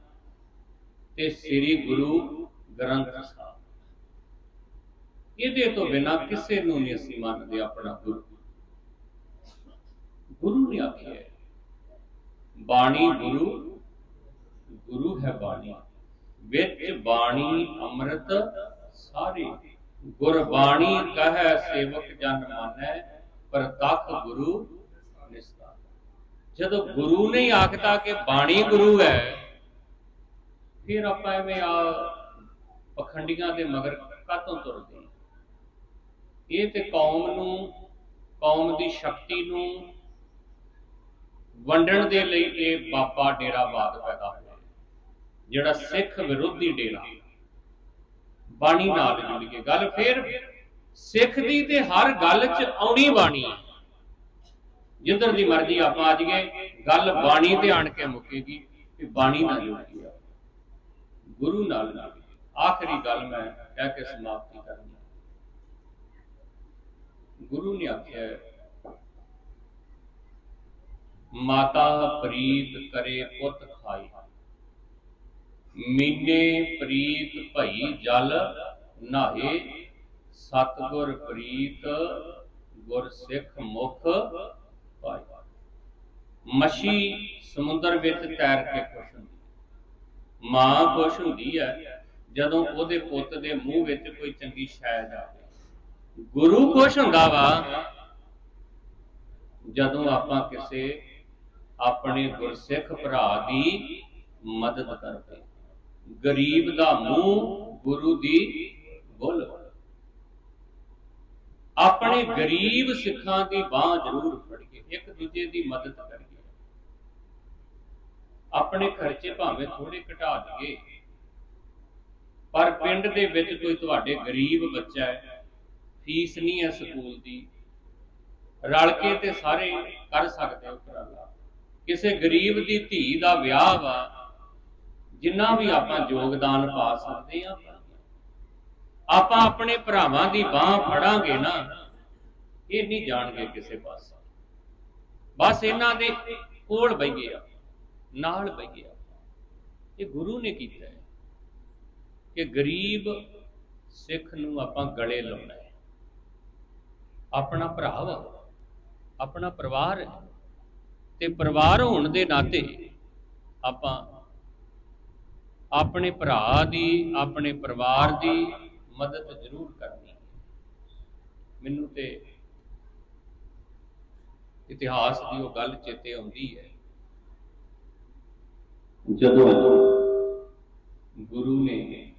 ਤੇ ਸ੍ਰੀ ਗੁਰੂ ਗ੍ਰੰਥ ਸਾਹਿਬ। ਇਹਦੇ ਤੋਂ ਬਿਨਾ ਕਿਸੇ ਨੂੰ ਨਹੀਂ ਅਸੀਂ ਮੰਨਦੇ ਆਪਣਾ ਗੁਰੂ। ਗੁਰੂ ਨੇ ਆਖਿਆ ਬਾਣੀ ਗੁਰੂ ਗੁਰੂ ਹੈ ਬਾਣੀ, ਵਿੱਚ ਬਾਣੀ, ਅੰਮ੍ਰਿਤ ਸਾਰੇ। ਗੁਰਬਾਣੀ ਕਹੈ, ਸੇਵਕ ਜਨ ਮਾਨੈ, ਪ੍ਰਤੱਖ ਗੁਰੂ ਨਿਸਤਾਰ ਜਦੋਂ ਗੁਰੂ ਨੇ ਹੀ ਆਖਤਾ ਕਿ ਬਾਣੀ ਗੁਰੂ ਹੈ, ਫਿਰ ਆਪਾਂ ਐਵੇਂ ਆ ਪਖੰਡੀਆਂ ਦੇ ਮਗਰ ਕਾਤੋਂ ਤੁਰਦੇ ਇਹ ਤੇ ਕੌਮ ਨੂੰ, ਕੌਮ ਦੀ ਸ਼ਕਤੀ ਨੂੰ ਵੰਡਣ ਦੇ ਲਈ ਇਹ ਬਾਬਾ ਡੇਰਾਵਾਦ ਪੈਦਾ ਹੋਇਆ। ਜਿਹੜਾ ਸਿੱਖ ਵਿਰੋਧੀ ਡੇਰਾ। ਬਾਣੀ ਨਾਲ ਜੁੜ ਕੇ ਗੱਲ ਫੇਰ ਸਿੱਖ ਦੀ ਤੇ ਹਰ ਗੱਲ 'ਚ ਆਉਣੀ ਬਾਣੀ ਹੈ। ਜਿੱਧਰ ਦੀ ਮਰਜ਼ੀ ਆਪਾਂ ਆ ਜਾਈਏ, ਗੱਲ ਬਾਣੀ ਤੇ ਆਣ ਕੇ ਮੁੱਕੇਗੀ ਕਿ ਬਾਣੀ ਨਾਲ ਜੁੜੀ ਆ ਗੁਰੂ ਨਾਲ ਜੁੜੀ ਆਖਰੀ ਗੱਲ ਮੈਂ ਕਹਿ ਕੇ ਸਮਾਪਤੀ ਕਰਨੀ ਗੁਰੂ ਨੇ ਆਖਿਆ ਮਾਤਾ ਪ੍ਰੀਤ ਕਰੇ ਪੁੱਤ ਖਾਈ। ਮੀਨੇ ਪ੍ਰੀਤ ਭਈ ਜਲ ਨਾਹੇ, ਸਤਗੁਰ ਪ੍ਰੀਤ ਗੁਰ ਸਿੱਖ ਮੁਖ ਭਾਈ। ਮਛੀ ਸਮੁੰਦਰ ਵਿੱਚ ਤੈਰ ਕੇ ਖੁਸ਼ ਹੁੰਦੀ ਮਾਂ ਖੁਸ਼ ਹੁੰਦੀ ਹੈ ਜਦੋਂ ਉਹਦੇ ਪੁੱਤ ਦੇ ਮੂੰਹ ਵਿੱਚ ਕੋਈ ਚੰਗੀ ਸ਼ੈ ਜਾਵੇ। ਗੁਰੂ ਖੁਸ਼ ਹੁੰਦਾ ਵਾ ਜਦੋਂ ਆਪਾਂ ਕਿਸੇ ਆਪਣੇ ਗੁਰਸਿੱਖ ਭਰਾ ਦੀ ਮਦਦ ਕਰਦੇ ਗਰੀਬ ਦਾ ਮੂੰਹ ਗੁਰੂ ਦੀ ਬੁੱਲ। ਆਪਣੇ ਗਰੀਬ ਸਿੱਖਾਂ ਦੀ ਬਾਹ ਜ਼ਰੂਰ ਫੜੀਏ ਇੱਕ ਦੂਜੇ ਦੀ ਮਦਦ ਕਰੀਏ। ਆਪਣੇ ਖਰਚੇ ਭਾਵੇਂ ਥੋੜੇ ਘਟਾ ਦਈਏ। ਪਰ ਪਿੰਡ ਦੇ ਵਿੱਚ ਕੋਈ ਤੁਹਾਡੇ ਗਰੀਬ ਬੱਚਾ ਹੈ, ਫੀਸ ਨਹੀਂ ਹੈ ਸਕੂਲ ਦੀ, ਰਲ ਕੇ ਤੇ ਸਾਰੇ ਕਰ ਸਕਦੇ ਹੋ ਉਪਰਾਲਾ ਕਿਸੇ ਗਰੀਬ ਦੀ ਧੀ ਦਾ ਵਿਆਹ ਵਾ ਜਿੰਨਾ ਵੀ ਆਪਾਂ ਯੋਗਦਾਨ ਪਾ ਸਕਦੇ ਆ ਆਪਾਂ ਆਪਣੇ ਭਰਾਵਾਂ ਦੀ ਬਾਹ ਫੜਾਂਗੇ ਨਾ, ਇਹ ਨਹੀਂ ਜਾਣਗੇ ਕਿਸੇ ਪਾਸੇ। ਬਸ ਇਹਨਾਂ ਦੇ ਕੋਲ ਬਈਏ ਆ, ਨਾਲ ਬਈਏ ਆ। ਇਹ ਗੁਰੂ ਨੇ ਕੀਤਾ ਹੈ ਕਿ ਗਰੀਬ ਸਿੱਖ ਨੂੰ ਆਪਾਂ ਗਲੇ ਲਾਉਣਾ ਹੈ। ਆਪਣਾ ਭਰਾ ਵਾ, ਆਪਣਾ ਪਰਿਵਾਰ ਤੇ ਪਰਿਵਾਰ ਹੋਣ ਦੇ ਨਾਤੇ ਆਪਾਂ ਆਪਣੇ ਭਰਾ ਦੀ ਆਪਣੇ ਪਰਿਵਾਰ ਦੀ ਮਦਦ ਜ਼ਰੂਰ ਕਰਨੀ। ਮੈਨੂੰ ਤੇ ਇਤਿਹਾਸ ਦੀ ਉਹ ਗੱਲ ਚੇਤੇ ਆਉਂਦੀ ਹੈ। ਜਦੋਂ ਗੁਰੂ ਨੇ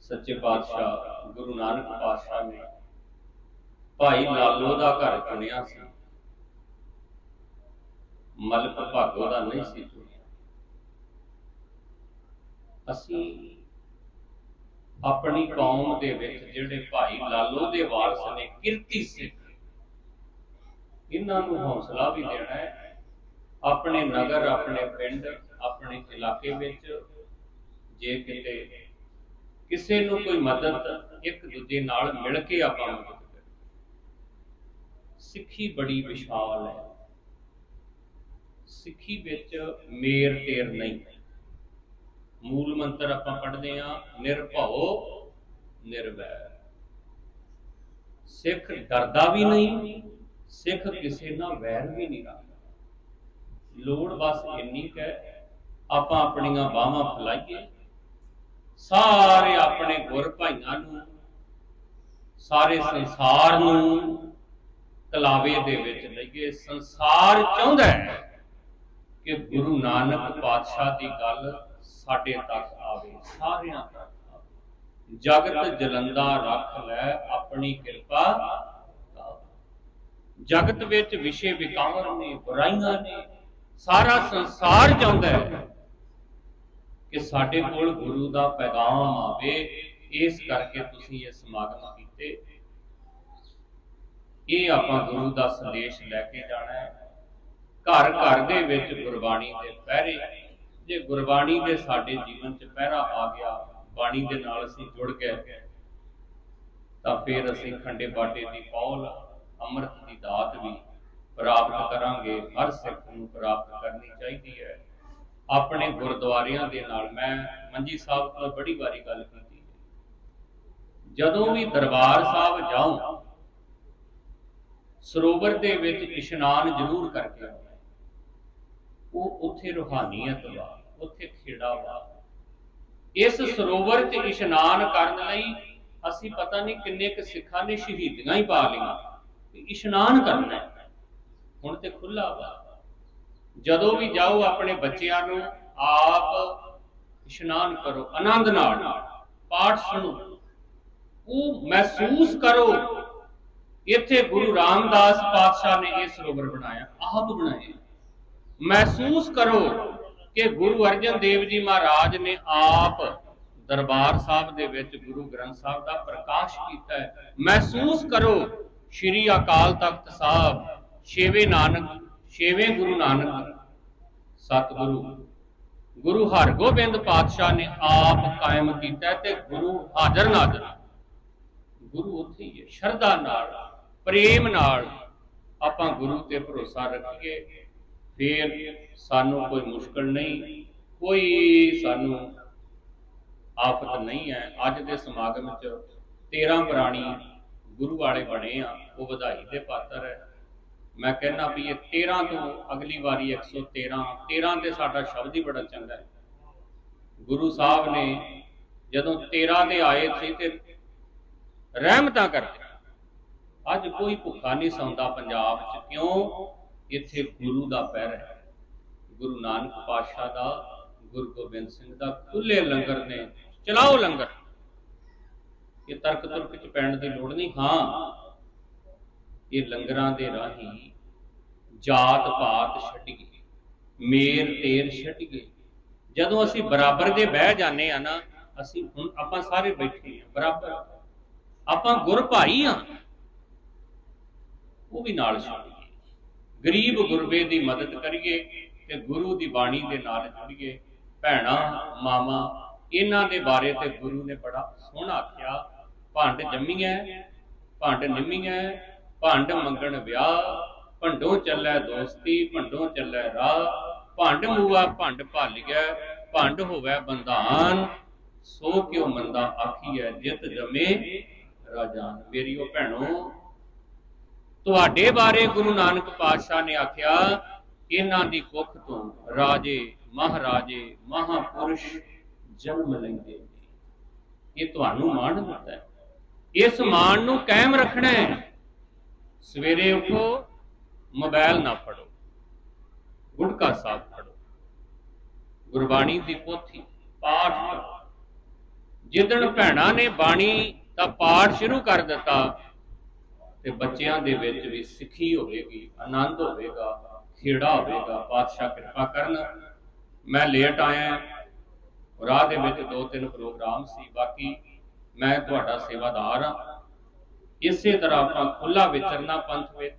ਸੱਚੇ ਪਾਤਸ਼ਾਹ ਗੁਰੂ ਨਾਨਕ ਪਾਤਸ਼ਾਹ ਨੇ ਭਾਈ ਲਾਲੋ ਦਾ ਘਰ ਚੁਣਿਆ ਸੀ। ਮਲਕ ਭਾਗੋ ਦਾ ਨਹੀਂ ਸੀ ਚੁਣਿਆ। ਅਸੀਂ ਆਪਣੀ ਕੌਮ ਦੇ ਵਿੱਚ ਜਿਹੜੇ ਭਾਈ ਲਾਲੋ ਦੇ ਵਾਰਸ ਨੇ, ਕਿਰਤੀ ਸਿੱਖ, ਇਹਨਾਂ ਨੂੰ ਹੌਸਲਾ ਵੀ ਦੇਣਾ ਹੈ। ਆਪਣੇ ਨਗਰ, ਆਪਣੇ ਪਿੰਡ, ਆਪਣੇ ਇਲਾਕੇ ਵਿੱਚ ਜੇ ਕਿਤੇ ਕਿਸੇ ਨੂੰ ਕੋਈ ਮਦਦ ਇੱਕ ਦੂਜੇ ਨਾਲ ਮਿਲ ਕੇ ਆਪਾਂ ਮਦਦ ਕਰੀਏ। ਸਿੱਖੀ ਬੜੀ ਵਿਸ਼ਾਲ ਹੈ। ਸਿੱਖੀ ਵਿੱਚ ਮੇਰ ਤੇਰ ਨਹੀਂ। ਮੂਲ ਮੰਤਰ ਆਪਾਂ ਪੜ੍ਹਦੇ ਆ ਨਿਰਭਉ ਨਿਰਵੈਰ ਸਿੱਖ ਡਰਦਾ ਵੀ ਨਹੀਂ, ਸਿੱਖ ਕਿਸੇ ਨਾਲ ਵੈਰ ਵੀ ਨਹੀਂ ਰੱਖਦਾ। ਲੋੜ ਬਸ ਇੰਨੀ ਹੈ, ਆਪਾਂ ਆਪਣੀਆਂ ਬਾਹਾਂ ਫੈਲਾਈਏ। ਸਾਰੇ ਆਪਣੇ ਗੁਰ ਭਾਈਆਂ ਨੂੰ, ਸਾਰੇ ਸੰਸਾਰ ਨੂੰ ਕਲਾਵੇ ਦੇ ਵਿੱਚ ਲਈਏ। ਸੰਸਾਰ ਚਾਹੁੰਦਾ ਹੈ ਕਿ ਗੁਰੂ ਨਾਨਕ ਪਾਤਸ਼ਾਹ ਦੀ ਗੱਲ ਸਾਡੇ ਤੱਕ ਆਵੇ। ਸਾਰਿਆਂ ਤੱਕ ਜਗਤ ਜਲੰਦਾ ਰੱਖ ਲੈ ਆਪਣੀ ਕਿਰਪਾ ਕਰ। ਜਗਤ ਵਿੱਚ ਵਿਸ਼ੇ ਵਿਕਾਰ ਨੇ ਬੁਰਾਈਆਂ ਨੇ ਸਾਰਾ ਸੰਸਾਰ ਚਾਹੁੰਦਾ ਹੈ ਕਿ ਸਾਡੇ ਕੋਲ ਗੁਰੂ ਦਾ ਪੈਗਾਮ ਆਵੇ ਇਸ ਕਰਕੇ ਤੁਸੀਂ ਇਹ ਸਮਾਗਮ ਕੀਤੇ। ਇਹ ਆਪਾਂ ਗੁਰੂ ਦਾ ਸੰਦੇਸ਼ ਲੈ ਕੇ ਜਾਣਾ ਹੈ। ਘਰ ਘਰ ਦੇ ਵਿੱਚ ਗੁਰਬਾਣੀ ਦੇ ਪਹਿਰੇ। ਜੇ ਗੁਰਬਾਣੀ ਦੇ ਸਾਡੇ ਜੀਵਨ 'ਚ ਪਹਿਰਾ ਆ ਗਿਆ, ਬਾਣੀ ਦੇ ਨਾਲ ਅਸੀਂ ਜੁੜ ਗਏ, ਤਾਂ ਫਿਰ ਅਸੀਂ ਖੰਡੇ ਬਾਟੇ ਦੀ ਪੌਲ, ਅੰਮ੍ਰਿਤ ਦੀ ਦਾਤ ਵੀ ਪ੍ਰਾਪਤ ਕਰਾਂਗੇ। ਹਰ ਸਿੱਖ ਨੂੰ ਪ੍ਰਾਪਤ ਕਰਨੀ ਚਾਹੀਦੀ ਹੈ। ਆਪਣੇ ਗੁਰਦੁਆਰਿਆਂ ਦੇ ਨਾਲ ਮੈਂ ਮੰਜੀ ਸਾਹਿਬ ਤੋਂ ਬੜੀ ਵਾਰੀ ਗੱਲ ਕੀਤੀ ਜਦੋਂ ਵੀ ਦਰਬਾਰ ਸਾਹਿਬ ਜਾਉਂ ਸਰੋਵਰ ਦੇ ਵਿੱਚ ਇਸ਼ਨਾਨ ਜ਼ਰੂਰ ਕਰਕੇ ਆਉਣਾ ਉਹ ਉੱਥੇ ਰੂਹਾਨੀਅਤ ਵਾ ਉੱਥੇ ਖੇੜਾ ਵਾ ਇਸ ਸਰੋਵਰ 'ਚ ਇਸ਼ਨਾਨ ਕਰਨ ਲਈ ਅਸੀਂ ਪਤਾ ਨਹੀਂ ਕਿੰਨੇ ਕੁ ਸਿੱਖਾਂ ਨੇ ਸ਼ਹੀਦੀਆਂ ਹੀ ਪਾ ਲਈਆਂ। ਵੀ ਇਸ਼ਨਾਨ ਕਰਨਾ ਹੁਣ ਤੇ ਖੁੱਲਾ ਵਾ। ਜਦੋਂ ਵੀ ਜਾਓ ਆਪਣੇ ਬੱਚਿਆਂ ਨੂੰ ਆਪ ਇਸ਼ਨਾਨ ਕਰੋ, ਆਨੰਦ ਨਾਲ। ਪਾਠ ਸੁਣੋ। ਉਹ ਮਹਿਸੂਸ ਕਰੋ, ਇੱਥੇ ਗੁਰੂ ਰਾਮਦਾਸ ਪਾਤਸ਼ਾਹ ਨੇ ਇਹ ਸਰੋਵਰ ਬਣਾਇਆ, ਆਪ ਬਣਾਇਆ। ਮਹਿਸੂਸ ਕਰੋ ਕਿ ਗੁਰੂ ਅਰਜਨ ਦੇਵ ਜੀ ਮਹਾਰਾਜ ਨੇ ਆਪ ਦਰਬਾਰ ਸਾਹਿਬ ਦੇ ਵਿੱਚ ਗੁਰੂ ਗ੍ਰੰਥ ਸਾਹਿਬ ਦਾ ਪ੍ਰਕਾਸ਼ ਕੀਤਾ ਹੈ। ਮਹਿਸੂਸ ਕਰੋ ਸ੍ਰੀ ਅਕਾਲ ਤਖਤ ਸਾਹਿਬ, ਛੇਵੇਂ ਨਾਨਕ, ਛੇਵੇਂ ਗੁਰੂ ਨਾਨਕ, ਸਤਿਗੁਰੂ। ਗੁਰੂ ਹਰਗੋਬਿੰਦ ਪਾਤਸ਼ਾਹ ਨੇ ਆਪ ਕਾਇਮ ਕੀਤਾ ਤੇ ਗੁਰੂ ਹਾਜ਼ਰ ਨਾਜ਼ਰ। ਗੁਰੂ ਉੱਥੇ ਹੀ ਹੈ, ਸ਼ਰਧਾ ਨਾਲ, ਪ੍ਰੇਮ ਨਾਲ ਆਪਾਂ ਗੁਰੂ ਤੇ ਭਰੋਸਾ ਰੱਖੀਏ। ਫਿਰ ਸਾਨੂੰ ਕੋਈ ਮੁਸ਼ਕਲ ਨਹੀਂ, ਕੋਈ ਸਾਨੂੰ ਆਫਤ ਨਹੀਂ ਹੈ। ਅੱਜ ਦੇ ਸਮਾਗਮ 'ਚ 13 ਪ੍ਰਾਣੀ ਗੁਰੂ ਵਾਲੇ ਬਣੇ ਆ, ਉਹ ਵਧਾਈ ਦੇ ਪਾਤਰ ਹੈ। ਮੈਂ ਕਹਿੰਦਾ ਵੀ ਇਹ 13 ਤੋਂ ਅਗਲੀ ਵਾਰੀ 113 13 ਤੇ ਸਾਡਾ ਸ਼ਬਦ ਹੀ ਬੜਾ ਚੰਗਾ ਹੈ। ਗੁਰੂ ਸਾਹਿਬ ਨੇ ਜਦੋਂ 13 ਦੇ ਆਏ ਸੀ ਤੇ ਰਹਿਮਤਾਂ ਕਰਦੇ। ਅੱਜ ਕੋਈ ਭੁੱਖਾ ਨਹੀਂ ਸੌਂਦਾ ਪੰਜਾਬ 'ਚ। ਕਿਉਂ? ਇੱਥੇ ਗੁਰੂ ਦਾ ਪੈਰ ਹੈ। ਗੁਰੂ ਨਾਨਕ ਪਾਤਸ਼ਾਹ ਦਾ, ਗੁਰੂ ਗੋਬਿੰਦ ਸਿੰਘ ਦਾ ਖੁੱਲੇ ਲੰਗਰ ਨੇ। ਚਲਾਓ ਲੰਗਰ। ਇਹ ਤਰਕ ਤੁਰਕ ਚ ਪੈਣ ਦੀ ਲੋੜ ਨਹੀਂ। ਹਾਂ, ਇਹ ਲੰਗਰਾਂ ਦੇ ਰਾਹੀਂ ਜਾਤ ਪਾਤ ਛੱਡੀਏ ਮੇਰ ਤੇਰ ਛੱਡੀਏ ਜਦੋਂ ਅਸੀਂ ਬਰਾਬਰ ਦੇ ਬਹਿ ਜਾਂਦੇ ਆ ਨਾ, ਅਸੀਂ ਹੁਣ ਆਪਾਂ ਸਾਰੇ ਬੈਠੇ ਆ, ਬਰਾਬਰ। ਆਪਾਂ ਗੁਰ ਭਾਈ ਆ। ਉਹ ਵੀ ਨਾਲ ਛੱਡੀਏ ਗਰੀਬ ਗੁਰਬੇ ਦੀ ਮਦਦ ਕਰੀਏ ਤੇ ਗੁਰੂ ਦੀ ਬਾਣੀ ਦੇ ਨਾਲ ਜੁੜੀਏ। ਭੈਣਾ ਮਾਮਾ ਇਹਨਾਂ ਦੇ ਬਾਰੇ ਤੇ ਗੁਰੂ ਨੇ ਬੜਾ ਸੋਹਣਾ ਆਖਿਆ। ਭੰਡ ਜੰਮੀਐ, ਭੰਡ ਨਿੰਮੀਐ, ਭੰਡ ਮੰਗਣ ਵਿਆਹ, ਭੰਡੋਂ ਚੱਲੈ ਦੋਸਤੀ, ਭੰਡੋਂ ਚੱਲੈ ਰਾਹ। ਭੰਡ ਮੂਆ, ਭੰਡ ਭੱਲ ਗਿਆ ਭੰਡ ਹੋਵੇ ਬੰਧਾਨ। ਸੋ ਕਿਉ ਮੰਦਾ ਆਖੀਐ, ਜਿਤ ਜਮੇ ਰਾਜਾਨ। ਮੇਰੀ ਉਹ ਭੈਣੋ ਤੁਹਾਡੇ ਬਾਰੇ ਗੁਰੂ ਨਾਨਕ ਪਾਤਸ਼ਾਹ ਨੇ ਆਖਿਆ, ਇਹਨਾਂ ਦੀ ਕੁੱਖ ਤੋਂ ਰਾਜੇ, ਮਹਾਰਾਜੇ, ਮਹਾਪੁਰਸ਼ ਜਨਮ ਲੈਂਦੇ ਇਹ ਤੁਹਾਨੂੰ ਮਾਣ ਦਿੱਤਾ ਹੈ। ਇਸ ਮਾਣ ਨੂੰ ਕਾਇਮ ਰੱਖਣਾ ਹੈ। ਸਵੇਰੇ ਉਠੋ ਮੋਬਾਈਲ ਨਾ ਫੜੋ। ਗੁਟਕਾ ਸਾਹਿਬ ਫੜੋ। ਗੁਰਬਾਣੀ ਦੀ ਪੋਥੀ ਪਾਠ ਜਿੱਦਣ ਭੈਣਾਂ ਨੇ ਬਾਣੀ ਦਾ ਪਾਠ ਸ਼ੁਰੂ ਕਰ ਦਿੱਤਾ ਤੇ ਬੱਚਿਆਂ ਦੇ ਵਿੱਚ ਵੀ ਸਿੱਖੀ ਹੋਵੇਗੀ, ਆਨੰਦ ਹੋਵੇਗਾ, ਖੇੜਾ ਹੋਵੇਗਾ, ਪਾਤਸ਼ਾਹ ਕਿਰਪਾ ਕਰਨ। ਮੈਂ ਲੇਟ ਆਇਆ, ਰਾਹ ਦੇ ਵਿੱਚ ਦੋ ਤਿੰਨ ਪ੍ਰੋਗਰਾਮ ਸੀ, ਬਾਕੀ ਮੈਂ ਤੁਹਾਡਾ ਸੇਵਾਦਾਰ ਹਾਂ। ਇਸੇ ਤਰ੍ਹਾਂ ਆਪਾਂ ਖੁੱਲਾ ਵਿਚਰਨਾ ਪੰਥ ਵਿੱਚ,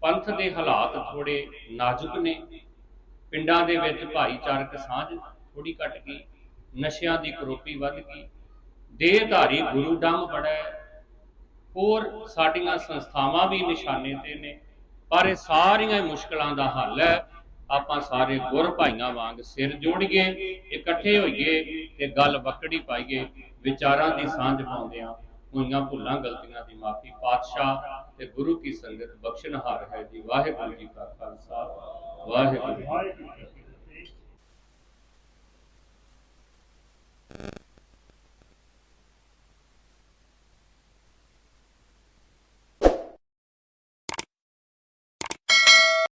ਪੰਥ ਦੇ ਹਾਲਾਤ ਥੋੜੇ ਨਾਜ਼ੁਕ ਨੇ। ਪਿੰਡਾਂ ਦੇ ਵਿੱਚ ਭਾਈਚਾਰਕ ਸਾਂਝ ਥੋੜੀ ਘਟ ਗਈ, ਨਸ਼ਿਆਂ ਦੀ ਕਰੋਪੀ ਵੱਧ ਗਈ। ਦੇਹਧਾਰੀ ਗੁਰੂ ਡੰਮ ਬੜਾ ਹੈ ਹੋਰ ਸਾਡੀਆਂ ਸੰਸਥਾਵਾਂ ਵੀ ਨਿਸ਼ਾਨੇ ਤੇ ਨੇ, ਪਰ ਇਹ ਸਾਰੀਆਂ ਮੁਸ਼ਕਲਾਂ ਦਾ ਹੱਲ ਹੈ। ਆਪਾਂ ਸਾਰੇ ਗੁਰ ਭਾਈਆਂ ਵਾਂਗ ਸਿਰ ਜੋੜੀਏ, ਇਕੱਠੇ ਹੋਈਏ ਤੇ ਗੱਲ ਵਕੜੀ ਪਾਈਏ, ਵਿਚਾਰਾਂ ਦੀ ਸਾਂਝ ਪਾਉਂਦੇ ਪਾਉਂਦਿਆਂ ਹੋਈਆਂ ਭੁੱਲਾਂ, ਗਲਤੀਆਂ ਦੀ ਮਾਫੀ ਪਾਤਸ਼ਾਹ ਤੇ ਗੁਰੂ ਕੀ ਸੰਗਤ ਬਖਸ਼ਣਹਾਰ ਹੈ ਜੀ। ਵਾਹਿਗੁਰੂ ਜੀ ਕਾ ਖਾਲਸਾ, ਵਾਹਿਗੁਰੂ